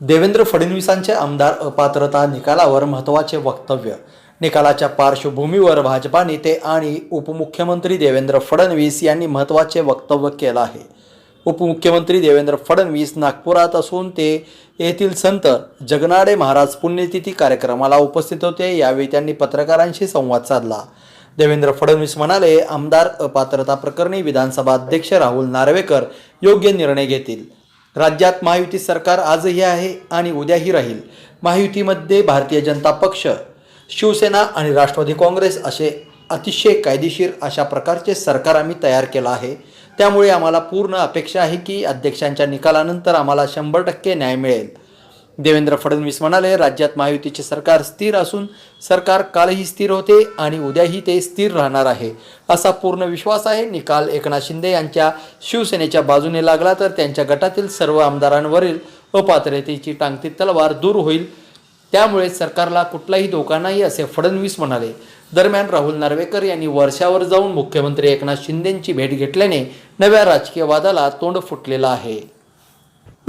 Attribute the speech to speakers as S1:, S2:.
S1: देवेंद्र फडणवीसांचे आमदार अपात्रता निकालावर महत्त्वाचे वक्तव्य. निकालाच्या पार्श्वभूमीवर भाजपा नेते आणि उपमुख्यमंत्री देवेंद्र फडणवीस यांनी महत्त्वाचे वक्तव्य केलं आहे. उपमुख्यमंत्री देवेंद्र फडणवीस नागपुरात असून ते येथील संत जगनाडे महाराज पुण्यतिथी कार्यक्रमाला उपस्थित होते. यावेळी त्यांनी पत्रकारांशी संवाद साधला. देवेंद्र फडणवीस म्हणाले आमदार अपात्रता प्रकरणी विधानसभा अध्यक्ष राहुल नार्वेकर योग्य निर्णय घेतील. राज्यात महायुती सरकार आजही आहे आणि उद्याही राहील. महायुतीमध्ये भारतीय जनता पक्ष शिवसेना आणि राष्ट्रवादी काँग्रेस असे अतिशय कायदेशीर अशा प्रकारचे सरकार आम्ही तयार केलं आहे. त्यामुळे आम्हाला पूर्ण अपेक्षा आहे की अध्यक्षांच्या निकालानंतर आम्हाला शंभर टक्के न्याय मिळेल. देवेंद्र फडणवीस म्हणाले राज्यात महायुतीचे सरकार स्थिर असून सरकार कालही स्थिर होते आणि उद्याही ते स्थिर राहणार आहे. असा पूर्ण विश्वास आहे. निकाल एकनाथ शिंदे यांच्या शिवसेनेच्या बाजूने लागला तर त्यांच्या गटातील सर्व आमदारांवरील अपात्रतेची टांगती तलवार दूर होईल. त्यामुळे सरकारला कुठलाही धोका नाही असे फडणवीस म्हणाले. दरम्यान राहुल नार्वेकर यांनी वर्षावर जाऊन मुख्यमंत्री एकनाथ शिंदेंची भेट घेतल्याने नव्या राजकीय वादाला तोंड फुटलेलं आहे.